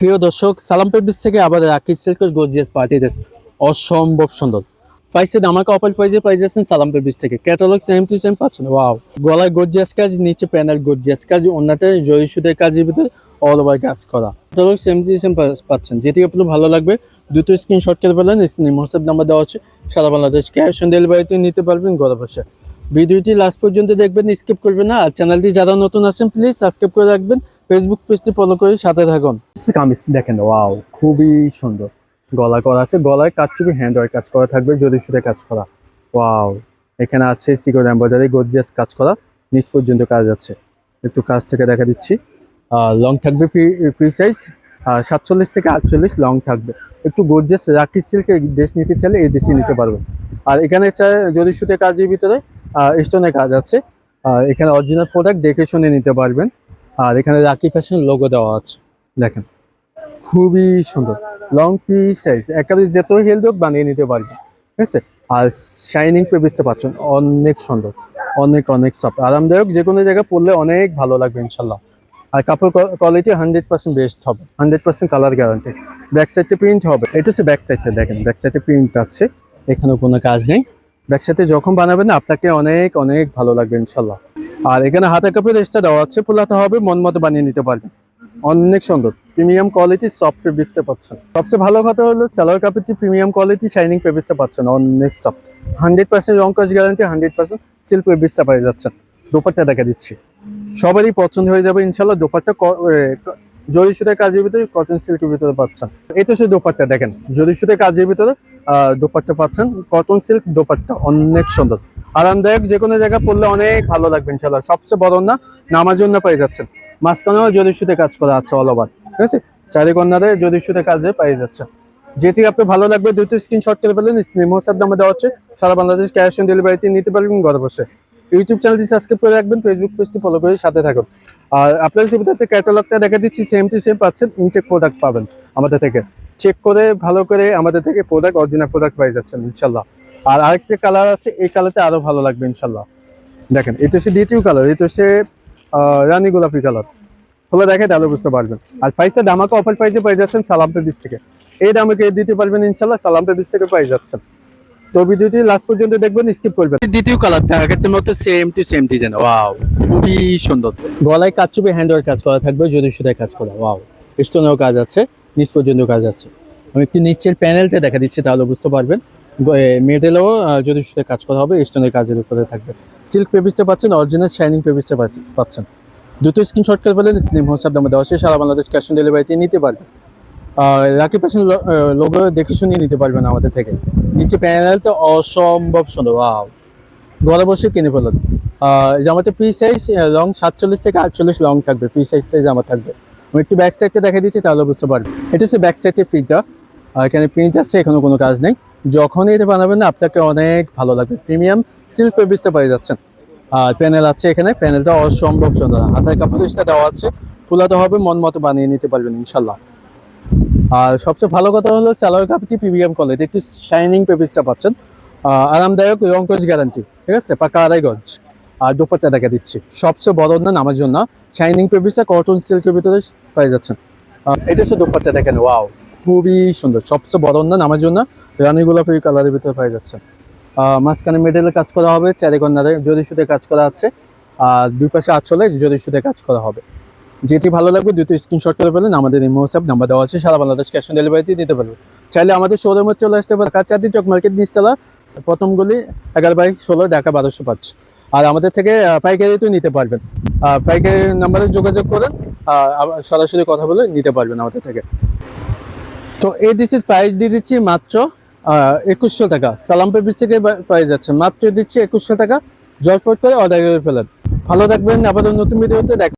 প্রিয় দর্শক, সালাম পেবিস থেকে আবার গর্জিয়াস পার্টি ড্রেস অসম্ভব সুন্দর। পাইছে আমাকে অপাল পাইজে পাই যাচ্ছেন সালাম পেবিস থেকে। ক্যাটালগ সেম টু সেম পাচ্ছেন। ওয়াও গলায় গর্জিয়াস কাজ, নিচে প্যানেল গর্জিয়াস কাজ অন্যটা জয়ী সুদের কাজের ভিতরে অল ওভার কাজ করা। ক্যাটালগ সেম টু সেম পাচ্ছেন। যেটি আপনার ভালো লাগবে দুটো স্ক্রিনশট করে ফেলেন স্ক্রিনে হোয়াটসঅ্যাপ নাম্বার দেওয়া আছে। সারা বাংলাদেশ ক্যাশ অন ডেলিভারিতে নিতে পারবেন ঘরে বসে। ভিডিওটি লাস্ট পর্যন্ত দেখবেন স্কিপ করবেন না। আর চ্যানেলটি যারা নতুন আছেন প্লিজ সাবস্ক্রাইব করে রাখবেন। ফেসবুক পেজটি ফলো করে সাথে থাকুন। কামিজ দেখেন ওয়াও খুবই সুন্দর। গলা করা আছে, গলায় কাজ চুপি হ্যান্ড ওয়ার্ক কাজ করা থাকবে, যদি সুতে কাজ করা। ওয়াও এখানে আছে সিকোর এম্ব্রয়ডারি গর্জিয়াস কাজ করা, নিচ পর্যন্ত কাজ আছে। একটু কাজ থেকে দেখা দিচ্ছি। লং থাকবে ফ্রি সাইজ সাতচল্লিশ থেকে আটচল্লিশ লং থাকবে। একটু গর্জিয়াস রাখি সিল্কের দেশ নিতে চাইলে এই দেশে নিতে পারবেন আর এখানে যদি সুতে কাজের ভিতরে স্টোনের কাজ আছে এখানে অরিজিনাল প্রোডাক্ট দেখে শুনে নিতে পারবেন। আর এখানে রাকি ফ্যাশন লোগো দেওয়া আছে। দেখেন, খুবই সুন্দর। লং পিস সাইজ একেবারে যত হেলদি হোক বানিয়ে নিতে পারবে ঠিক আছে? আর শাইনিং পেপিসটা পাচ্ছেন, অনেক সুন্দর, অনেক অনেক সফট আরামদায়ক যে কোনো জায়গায় পরলে অনেক ভালো লাগবে ইনশাল্লাহ আর কাপড় কোয়ালিটি হান্ড্রেড পার্সেন্ট বেস্ট হবে hundred percent colour guarantee back সাইডে প্রিন্ট হবে। এটা হচ্ছে ব্যাক সাইডটা দেখেন ব্যাক সাইডে প্রিন্ট আছে। এখানেও কোনো কাজ নেই। ব্যাক সাইডে যখন বানাবেন আপনাকে অনেক অনেক ভালো লাগবে ইনশাল্লাহ আর এখানে হাতে কাপড় এক্সট্রা দেওয়া আছে ফুলাতে হবে মন মতো বানিয়ে নিতে পারবেন অনেক সুন্দর। প্রিমিয়াম কোয়ালিটি সফট ফেব্রিক্সটা পাচ্ছেন। সবচেয়ে ভালো কথা হলো সালোয়ার কাপড়টি প্রিমিয়াম কোয়ালিটি শাইনিং ফেব্রিক্সটা পাচ্ছেন অনেক সফট হান্ড্রেড পার্সেন্ট রং কাজ গ্যারান্টি হান্ড্রেড পার্সেন্ট সিল্ক ফেব্রিক্সটা পেয়ে যাচ্ছেন। দোপাট্টা দেখা দিচ্ছি। সবারই পছন্দ হয়ে যাবে ইনশাল্লাহ দোপাট্টা জরি সুতের কাজের ভিতরে কটন সিল্কের ভিতরে পাচ্ছেন। এটা সে দোপাট্টা দেখেন জরি সুতের কাজের ভিতরে আহ, দোপাট্টা পাচ্ছেন কটন সিল্ক দোপাট্টা অনেক সুন্দর। আরামদায়ক যে কোনো জায়গায় পড়লে অনেক ভালো লাগবে ইনশাল্লাহ সবচেয়ে বড় না নামার জন্য পেয়ে যাচ্ছেন। মাঝখানেও জরি সুতে কাজ করা আছে অল ওভার ঠিক আছে? চারি কন্যারে জরি সুতে কাজে পেয়ে যাচ্ছে যেটি আপনার ভালো লাগবে দুটো স্ক্রিনশট করে ফেলেন স্ক্রিন হোয়াটসঅ্যাপ নাম্বার দেওয়া হচ্ছে সারা বাংলাদেশ ক্যাশ অন ডেলিভারিতে নিতে পারবেন ঘরে বসে ইউটিউব চ্যানেলটি সাবস্ক্রাইব করে রাখবেন ফেসবুক পেজটি ফলো করে সাথে থাকুন। আর আপনার সুবিধার্থে ক্যাটালগটা দেখা দিচ্ছি সেম টু সেম পাচ্ছেন ইনটেক প্রোডাক্ট পাবেন আমাদের থেকে। চেক করে ভালো করে আমাদের থেকে প্রোডাক্ট অরিজিনাল প্রোডাক্ট পেয়ে যাচ্ছেন, ইনশাল্লাহ। আর আরেকটা কালার আছে, এই কালারটা আরও ভালো লাগবে, ইনশাল্লাহ। দেখেন, এটা হচ্ছে দ্বিতীয় কালার এটা হচ্ছে রানী গোলাপি কালার হলো দেখে তাহলে বুঝতে পারবেন। আর প্রাইসটা দামাকে অফার প্রাইসে পেয়ে যাচ্ছেন সালাম পেবিস থেকে। এই দামে দিতে পারবেন, ইনশাল্লাহ, সালাম পেবিস থেকে পেয়ে যাচ্ছেন। তো ভিডিওটি লাস্ট পর্যন্ত দেখবেন স্কিপ করবেন। দ্বিতীয় কালারটা আগের মতো same to same design wow খুবই সুন্দর। গলায় কাজ চুপে হ্যান্ড কাজ করা থাকবে, যদি সুতায় কাজ করা ওয়াও স্টোনেও কাজ আছে। নিচ পর্যন্ত কাজ আছে। আমি একটু নিচের প্যানেলটা দেখা দিচ্ছি, তাহলে বুঝতে পারবেন। মেডেলও যদি সুতায় কাজ করা হবে স্টোনের কাজের উপরে থাকবে। সিল্ক পেপিসটা পাচ্ছেন অরিজিনাল শাইনিং পেপিসটা পাচ্ছেন। দুটো স্ক্রিনশট করে ফেলেন স্লিম হোয়াটসঅ্যাপ নাম্বার দেওয়া সারা বাংলাদেশ ক্যাশ অন ডেলিভারিতে নিতে পারবেন রাকি প্যাশন লোগো দেখে শুনিয়ে নিতে পারবেন আমাদের থেকে। নিচে প্যানেলটা অসম্ভব সুন্দর আও ঘরে বসে কিনে ফেলেন। জামাতে পি সাইজ লং সাতচল্লিশ থেকে আটচল্লিশ লং থাকবে পি সাইজতে জামা থাকবে। আমি একটু ব্যাক সাইডটা দেখে দিচ্ছি, তাহলে বুঝতে পারবেন এটা হচ্ছে ব্যাক সাইডের প্রিন্টটা আর এখানে প্রিন্ট আছে, এখানে কোনো কাজ নেই। যখনই এটা বানাবেন না, আপনাকে অনেক ভালো লাগবে। প্রিমিয়াম সিল্ক পেপিসটা পেয়ে যাচ্ছেন। আর প্যানেল আছে এখানে। প্যানেলটা অসম্ভব সুন্দর। হাতের কাপড় ইস্তা দেওয়া আছে। ফুলাতে হবে, মন মতো বানিয়ে নিতে পারবেন ইনশাল্লাহ আর সবচেয়ে ভালো কথা হলো স্যালোয়ার কাপড়টি প্রিমিয়াম কোয়ালিটি একটু শাইনিং পেপিসটা পাচ্ছেন। আরামদায়ক রঙ্কজ গ্যারান্টি ঠিক আছে? পাকা আড়াইগঞ্জ আর দুপাট্টা দেখা দিচ্ছি। সবচেয়ে বড় না আমার জন্য শাইনিং পেপিসটা কটন সিল্কের ভিতরে পেয়ে যাচ্ছেন এটা হচ্ছে দুপাট্টা দেখেন ওয়াও খুবই সুন্দর। সবচেয়ে বড় না আমার জন্য রানী গোলাপি কালারের ভিতরে পেয়ে যাচ্ছেন মাঝখানে মেডেলে কাজ করা হবে, চারি কন্যারে জরি সুতে কাজ করা আছে, আর দুই পাশে আঁচলে জরি সুতে কাজ করা হবে। যেটি ভালো লাগবে দুটো স্ক্রিনশট করে ফেলেন। আমাদের এই হোয়াটসঅ্যাপ নাম্বার দেওয়া আছে, সারা বাংলাদেশ ক্যাশ অন ডেলিভারিতে দিতে পারবে চাইলে আমাদের শোরুমে চলে আসতে পারে কাচাদি চক মার্কেট নিচতলা প্রথম গলি, এগারো বাই ষোলো, ঢাকা বারোশো পাঁচ। আর আমাদের থেকে আহ, পাইকারিতেও নিতে পারবেন। পাইকারি নাম্বারে যোগাযোগ করেন সরাসরি কথা বলে নিতে পারবেন আমাদের থেকে। তো এই ডিসির প্রাইস দিয়ে দিচ্ছি মাত্র একুশশো টাকা। সালাম পেপিস থেকে প্রাইস যাচ্ছে। মাত্র দিচ্ছি একুশশো টাকা। জয়পট করে অর্ডার করে ফেলেন। ভালো থাকবেন। আবার নতুন ভিডিওতে দেখ